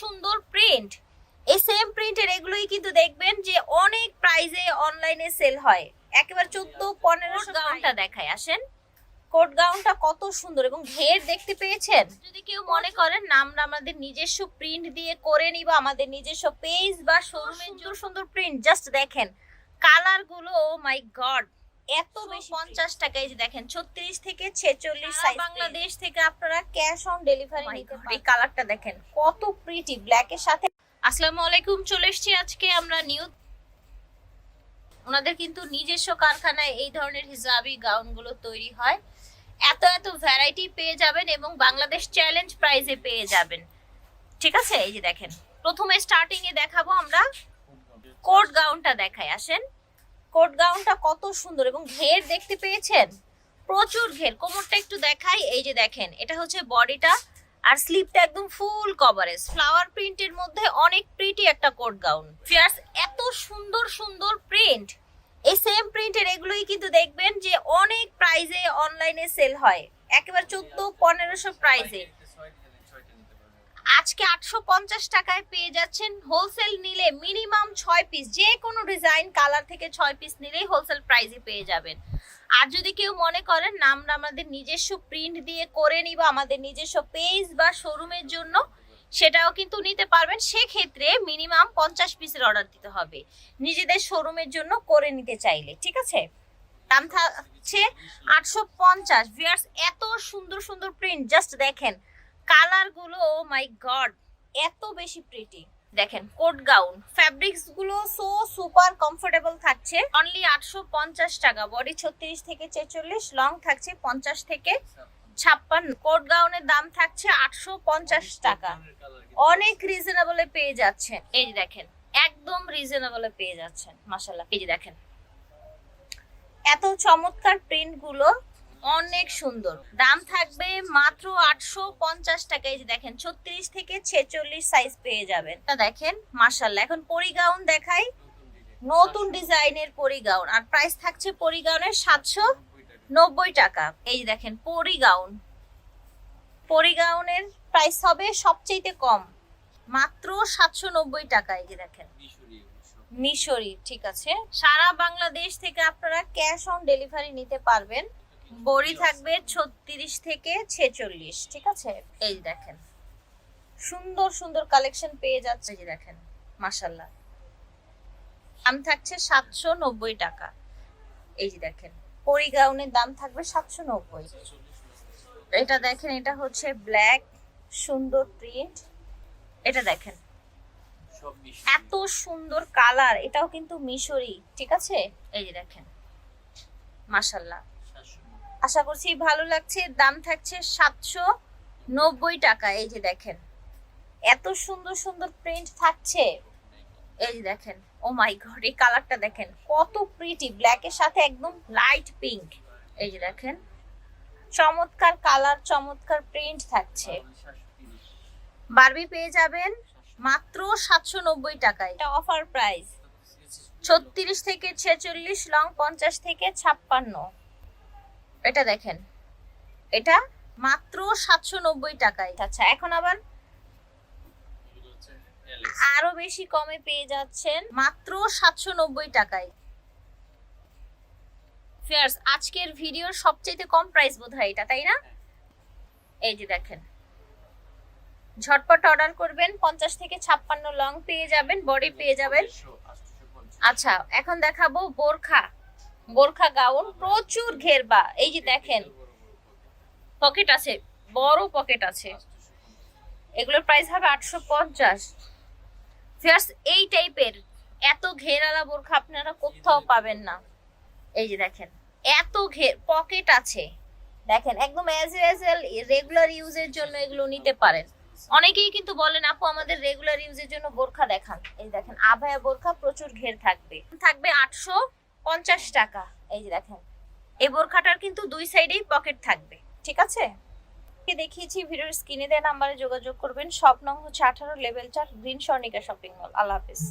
সুন্দর প্রিন্ট এই সেম প্রিন্টের এগুলোই কিন্তু দেখবেন যে অনেক প্রাইজে অনলাইনে সেল হয়। একেবারে চোদ্দ পনেরোশো গাউনটা দেখায় আসেন। কোট গাউনটা কত সুন্দর এবং ঘের দেখতে পেয়েছেন? যদি কেউ মনে করেন না আমরা আমাদের নিজস্ব প্রিন্ট দিয়ে করে নিব আমাদের নিজস্ব পেজ বা শোরুমে সুন্দর সুন্দর প্রিন্ট জাস্ট দেখেন। কালারগুলো ও মাই গড এত বেশি পঞ্চাশ টাকা এই যে দেখেন ছত্রিশ থেকে ছেচল্লিশ সাইজ বাংলাদেশ থেকে আপনারা ক্যাশ অন ডেলিভারি নিতে পারেন এই কালারটা দেখেন কত প্রিটি ব্ল্যাক এর সাথে। আসসালামু আলাইকুম চলে এসেছি আজকে আমরা নিউ ওনাদের কিন্তু নিজস্ব কারখানায় এই ধরনের হিজাবি গাউনগুলো তৈরি হয়। এত এত ভ্যারাইটি পেয়ে যাবেন এবং বাংলাদেশ চ্যালেঞ্জ প্রাইজে পেয়ে যাবেন। ঠিক আছে? এই যে দেখেন প্রথমে স্টার্টিং এ দেখাবো আমরা। কোট গাউনটা দেখাই আসেন। কোট গাউনটা কত সুন্দর এবং ঘের দেখতে পেয়েছেন? প্রচুর ঘের। কোমরটা একটু দেখাই, এই যে দেখেন, এটা হচ্ছে বডিটা আর স্লিপটা একদম ফুল কভারেজ। ফ্লাওয়ার প্রিন্টের মধ্যে অনেক প্রিটি একটা কোট গাউন ফিয়ার্স এত সুন্দর সুন্দর প্রিন্ট এই সেম প্রিন্টের এগুলোই কিন্তু দেখবেন যে অনেক প্রাইজে অনলাইনে সেল হয়। একেবারে চোদ্দ, পনেরোশো প্রাইজে আজকে আটশো পঞ্চাশ টাকায় পেয়ে যাচ্ছেন হোলসেল নিলে মিনিমাম ছয় পিস যে কোনো ডিজাইন কালার থেকে ছয় পিস নিলেই হোলসেল প্রাইসে পেয়ে যাবেন। আর যদি কেউ মনে করেন না, আমরা আমাদের নিজস্ব প্রিন্ট দিয়ে করে নিব, আমাদের নিজস্ব পেজ বা শোরুমের জন্য, সেটাও কিন্তু নিতে পারবেন। সেক্ষেত্রে মিনিমাম পঞ্চাশ পিসের অর্ডার দিতে হবে। নিজেদের শোরুমের জন্য করে নিতে চাইলে, ঠিক আছে? দাম থাকছে আটশো পঞ্চাশ। ভিয়ার্স এত সুন্দর সুন্দর প্রিন্ট জাস্ট দেখেন। কালারগুলো ও মাই গড এত বেশি প্রিটি দেখেন, কোট গাউন ফ্যাব্রিক্সগুলো সো সুপার কমফোর্টেবল থাকছে। অনলি আটশো পঞ্চাশ টাকা বডি ছত্রিশ থেকে ছেচল্লিশ লং থাকছে পঞ্চাশ থেকে ছাপ্পান্ন। কোট গাউনের দাম থাকছে আটশো পঞ্চাশ টাকা। অনেক রিজনেবলে পেয়ে যাচ্ছেন। এই যে দেখেন, একদম রিজনেবলে পেয়ে যাচ্ছেন মাসাল্লাহ এই যে দেখেন, এত চমৎকার প্রিন্টগুলো অনেক সুন্দর। দাম থাকবে মাত্র আটশো পঞ্চাশ টাকা। এই যে দেখেন, ছত্রিশ থেকে ছেচল্লিশ সাইজ পেয়ে যাবেন। তা দেখেন মার্শাল্লাহ এখন পরিগাউন দেখাই। নতুন ডিজাইনের পরিগাউন। আর প্রাইস থাকছে পরিগাউনের সাতশো নব্বই টাকা। এই দেখেন, পরিগাউন। পরিগাউনের প্রাইস হবে সবচেয়ে কম। মাত্র সাতশো নব্বই টাকা, এই যে দেখেন। মিশরি, ঠিক আছে। সারা বাংলাদেশ থেকে আপনারা ক্যাশ অন ডেলিভারি নিতে পারবেন। বড়ি থাকবে ছত্রিশ থেকে ছেচল্লিশ ঠিক আছে? এই দেখেন। সুন্দর সুন্দর কালেকশন পেয়ে যাচ্ছে। যে দেখেন মাসাল্লাহ দাম থাকছে সাতশো নব্বই টাকা। এই যে দেখেন পরি গাউনের দাম থাকবে সাতশো নব্বই। এটা দেখেন এটা হচ্ছে ব্ল্যাক সুন্দর প্রিন্ট এটা দেখেন এত সুন্দর কালার এটাও কিন্তু মিশরি ঠিক আছে? এই যে দেখেন মাশাল্লাহ আশা করছি ভালো লাগছে। দাম থাকছে সাতশো নব্বই টাকা, এই যে দেখেন। এত সুন্দর সুন্দর প্রিন্ট থাকছে। এই যে দেখেন, ও মাই গড এই কালারটা দেখেন, কত প্রিটি ব্ল্যাক এর সাথে একদম লাইট পিঙ্ক এই যে দেখেন, চমৎকার কালার চমৎকার প্রিন্ট থাকছে। বারবি পেয়ে যাবেন মাত্র সাতশো নব্বই টাকায়। এটা অফার প্রাইস ছত্রিশ থেকে ছেচল্লিশ লং পঞ্চাশ থেকে ছাপ্পান্ন। এটা দেখেন। এটা মাত্র সাতশো নব্বই টাকায়। আচ্ছা এখন আবার আরও বেশি কমে পেয়ে যাচ্ছেন মাত্র সাতশো নব্বই টাকায়। ফিয়ার্স আজকের ভিডিওর সবচেয়ে কম প্রাইস বোধ হয় এটা, তাই না? এই যে দেখেন। ঝটপট অর্ডার করবেন, পঞ্চাশ থেকে ছাপ্পান্ন লং পেয়ে যাবেন বডি পেয়ে যাবেন। আচ্ছা এখন দেখাবো বোরখা। বোরখা গাউন, প্রচুর ঘেরবা। এই যে দেখেন, পকেট আছে, বড় পকেট আছে। এগুলোর প্রাইস হবে আটশো পঞ্চাশ। এই টাইপের এত ঘেরালা বোরখা আপনারা কোথাও পাবেন না। এই যে দেখেন, এত ঘের, পকেট আছে। দেখেন, একদম অ্যাজ রেগুলার ইউজের জন্য এগুলো নিতে পারেন। অনেকেই কিন্তু বলেন, আপু, আমাদের রেগুলার ইউজের জন্য বোরখা দেখান। এই দেখেন, আভায়া বোরখা প্রচুর ঘের থাকবে। থাকবে আটশো পঞ্চাশ টাকা। এই যে দেখেন, এই বোরখাটার কিন্তু দুই সাইডেই পকেট থাকবে, ঠিক আছে? দেখিয়েছি, ভিডিওর স্ক্রিনে দেওয়া নাম্বারে যোগাযোগ করবেন। সব নং হচ্ছে আঠারো লেভেল চার গ্রিন স্বর্ণিকা শপিং মল আল্লাহ হাফিজ।